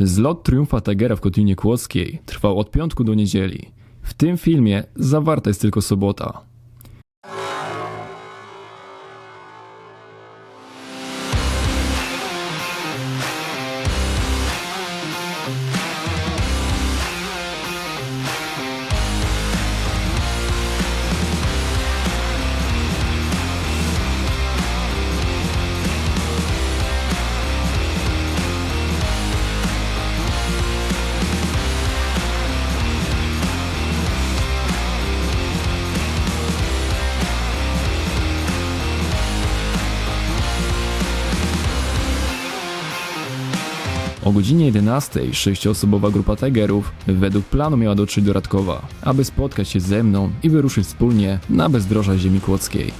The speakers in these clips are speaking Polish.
Zlot triumfa Tigera w Kotlinie Kłodzkiej trwał od piątku do niedzieli. W tym filmie zawarta jest tylko sobota. O godzinie 11 sześcioosobowa grupa Tigerów według planu miała dotrzeć do Radkowa, aby spotkać się ze mną i wyruszyć wspólnie na bezdroża ziemi kłodzkiej.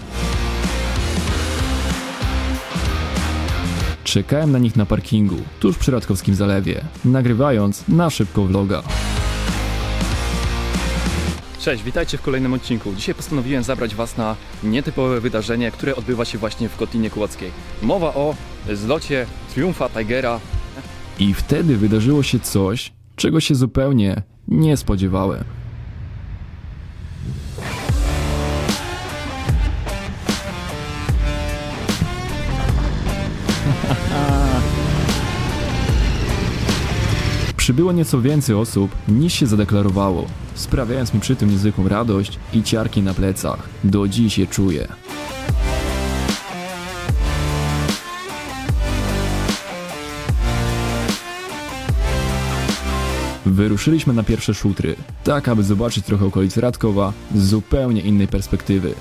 Czekałem na nich na parkingu, tuż przy Radkowskim Zalewie, nagrywając na szybko vloga. Cześć, witajcie w kolejnym odcinku. Dzisiaj postanowiłem zabrać Was na nietypowe wydarzenie, które odbywa się właśnie w Kotlinie Kłodzkiej. Mowa o zlocie Triumfa Tigera. I wtedy wydarzyło się coś, czego się zupełnie nie spodziewałem. Przybyło nieco więcej osób niż się zadeklarowało, sprawiając mi przy tym niezwykłą radość i ciarki na plecach. Do dziś je czuję. Wyruszyliśmy na pierwsze szutry, tak aby zobaczyć trochę okolic Radkowa z zupełnie innej perspektywy.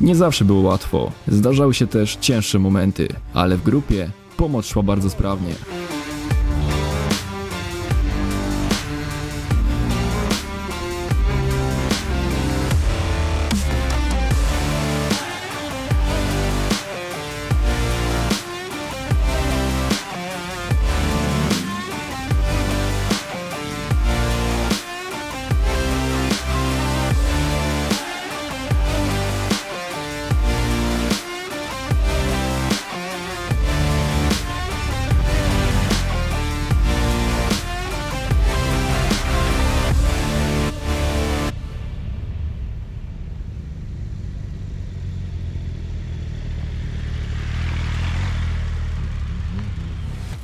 Nie zawsze było łatwo, zdarzały się też cięższe momenty, ale w grupie pomoc szła bardzo sprawnie.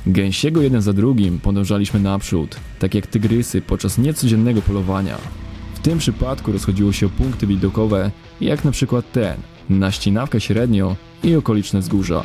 Gęsiego jeden za drugim podążaliśmy naprzód, tak jak tygrysy podczas niecodziennego polowania. W tym przypadku rozchodziło się punkty widokowe, jak na przykład ten, na ścinawkę średnio i okoliczne wzgórza.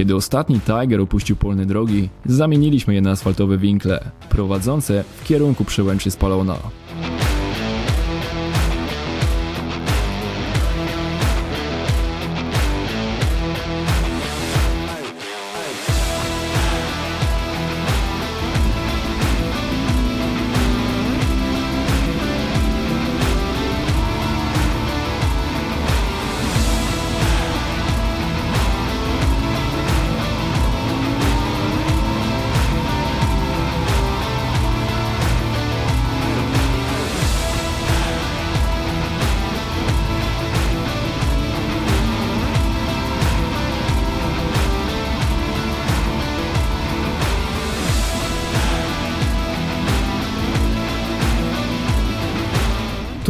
Kiedy ostatni Tiger opuścił polne drogi, zamieniliśmy je na asfaltowe winkle, prowadzące w kierunku przełęczy spalona.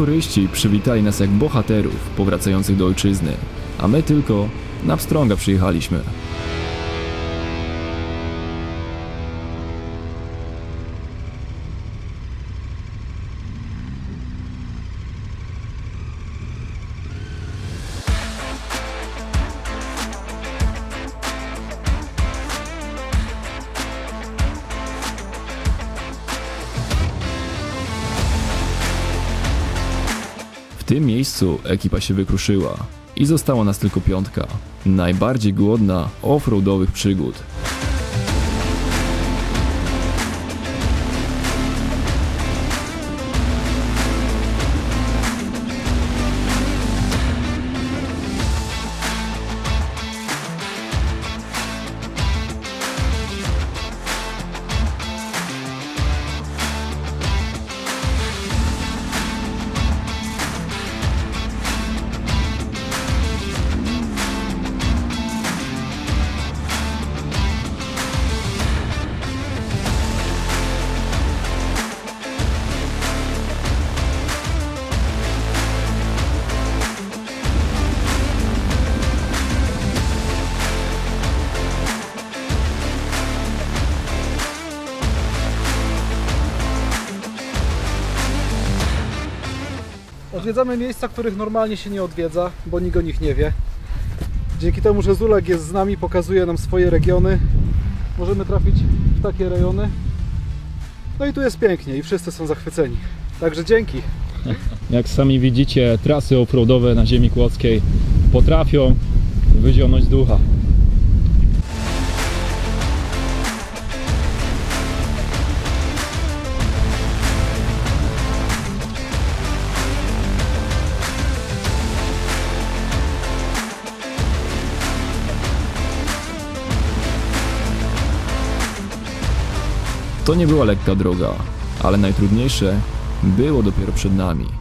Turyści przywitali nas jak bohaterów powracających do ojczyzny, a my tylko na pstrąga przyjechaliśmy. Tym miejscu ekipa się wykruszyła i została nas tylko piątka. Najbardziej głodna offroadowych przygód. Odwiedzamy miejsca, których normalnie się nie odwiedza, bo nikt o nich nie wie. Dzięki temu, że Zulek jest z nami, pokazuje nam swoje regiony, możemy trafić w takie rejony. No i tu jest pięknie i wszyscy są zachwyceni. Także dzięki. Jak sami widzicie, trasy offroadowe na ziemi kłodzkiej potrafią wyzionąć ducha. To nie była lekka droga, ale najtrudniejsze było dopiero przed nami.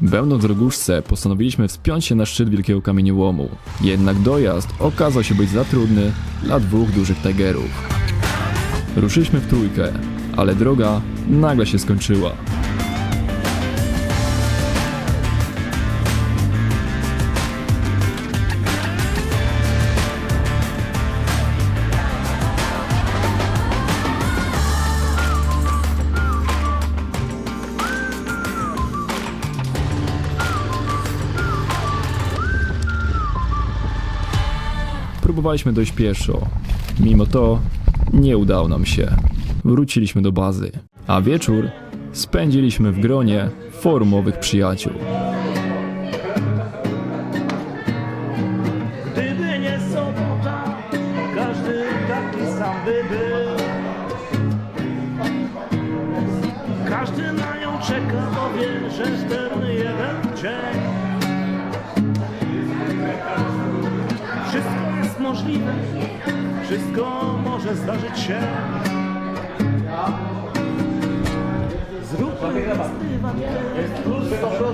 Będąc w Roguszce, postanowiliśmy wspiąć się na szczyt wielkiego kamieniołomu. Jednak dojazd okazał się być za trudny dla dwóch dużych tigerów. Ruszyliśmy w trójkę, ale droga nagle się skończyła. Próbowaliśmy dojść pieszo. Mimo to nie udało nam się. Wróciliśmy do bazy, a wieczór spędziliśmy w gronie forumowych przyjaciół. Gdyby nie sobota, każdy taki sam by był. Każdy na nią czeka, bo wie, że spełny jeden dzień. Możliwe, wszystko może zdarzyć się. Zróbmy festiwal, jest plus 100%.